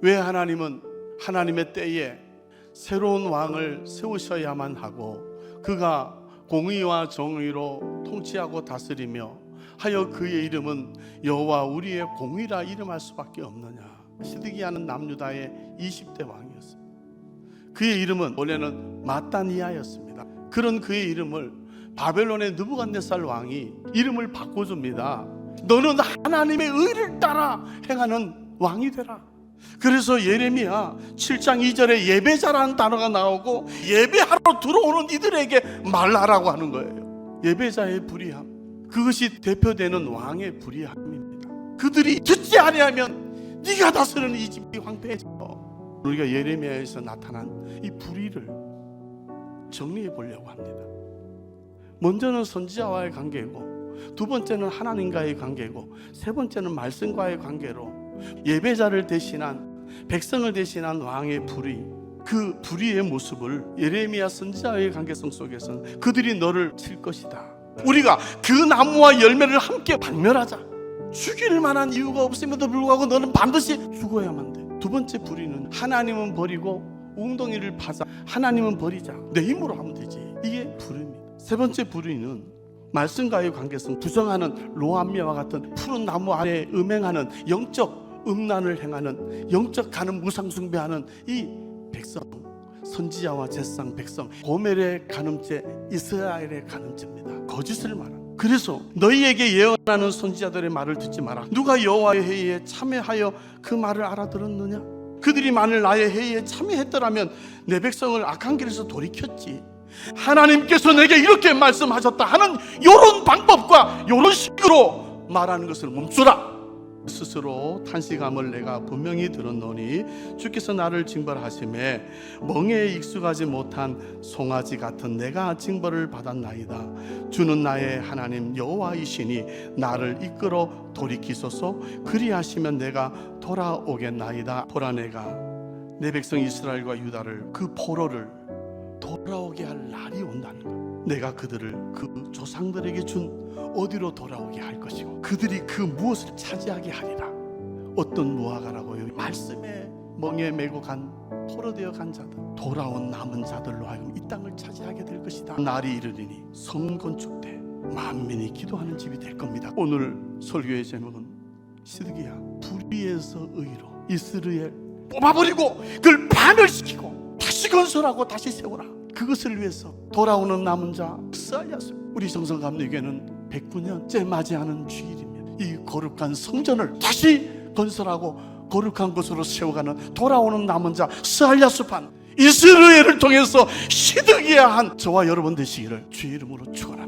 왜 하나님은 하나님의 때에 새로운 왕을 세우셔야만 하고 그가 공의와 정의로 통치하고 다스리며 하여 그의 이름은 여호와 우리의 공의라 이름할 수밖에 없느냐? 시드기야는 남유다의 20대 왕이었습니다. 그의 이름은 원래는 마따니아였습니다. 그런 그의 이름을 바벨론의 느부갓네살 왕이 이름을 바꿔줍니다 너는 하나님의 의를 따라 행하는 왕이 되라 그래서 예레미야 7장 2절에 예배자라는 단어가 나오고 예배하러 들어오는 이들에게 말하라고 하는 거예요. 예배자의 불의함. 그것이 대표되는 왕의 불의함입니다. 그들이 듣지 아니하면 네가 다스리는 이 집이 황폐해져. 우리가 예레미야에서 나타난 이 불의를 정리해 보려고 합니다. 먼저는 선지자와의 관계고 두 번째는 하나님과의 관계고 세 번째는 말씀과의 관계로 예배자를 대신한 백성을 대신한 왕의 불의 그 불의의 모습을 예레미야 선지자의 관계성 속에서는 그들이 너를 칠 것이다. 우리가 그 나무와 열매를 함께 박멸하자. 죽일 만한 이유가 없음에도 불구하고 너는 반드시 죽어야만 돼. 두 번째 불의는 하나님은 버리고 웅덩이를 파자. 하나님은 버리자. 내 힘으로 하면 되지. 이게 불의입니다. 세 번째 불의는 말씀과의 관계성 부정하는 로암미와 같은 푸른 나무 아래 음행하는 영적 음란을 행하는 영적 가는 무상 숭배하는 이 백성 선지자와 제상 백성 고멜의 간음죄 이스라엘의 간음죄입니다. 거짓을 말하는. 그래서 너희에게 예언하는 선지자들의 말을 듣지 마라. 누가 여호와의 회의에 참여하여 그 말을 알아들었느냐? 그들이 만일 나의 회의에 참여했더라면 내 백성을 악한 길에서 돌이켰지. 하나님께서 내게 이렇게 말씀하셨다 하는 이런 방법과 이런 식으로 말하는 것을 멈추라 스스로 탄식함을 내가 분명히 들었노니 주께서 나를 징벌하심에 멍에 익숙하지 못한 송아지 같은 내가 징벌을 받았나이다. 주는 나의 하나님 여호와이시니 나를 이끌어 돌이키소서. 그리하시면 내가 돌아오겠나이다. 보라 내가 내 백성 이스라엘과 유다를 그 포로를 돌아오게 할 날이 온다는 것. 내가 그들을 그 조상들에게 준 어디로 돌아오게 할 것이고 그들이 그 무엇을 차지하게 하리라. 어떤 무화과라고요? 말씀에 멍에 메고 간 포로되어 간 자들 돌아온 남은 자들로 하여금 이 땅을 차지하게 될 것이다. 날이 이르리니 성 건축돼 만민이 기도하는 집이 될 겁니다. 오늘 설교의 제목은 시드기야 불의에서 의로 이스라엘 뽑아버리고 그걸 파멸시키고 다시 건설하고 다시 세우라 그것을 위해서 돌아오는 남은 자 썰렸어 우리 정성 감리교회는 109년째 맞이하는 주일이며 이 거룩한 성전을 다시 건설하고 거룩한 곳으로 세워가는 돌아오는 남은 자 스알야스판 이스라엘을 통해서 시드기야 한 저와 여러분 되시기를 주의 이름으로 축원합니다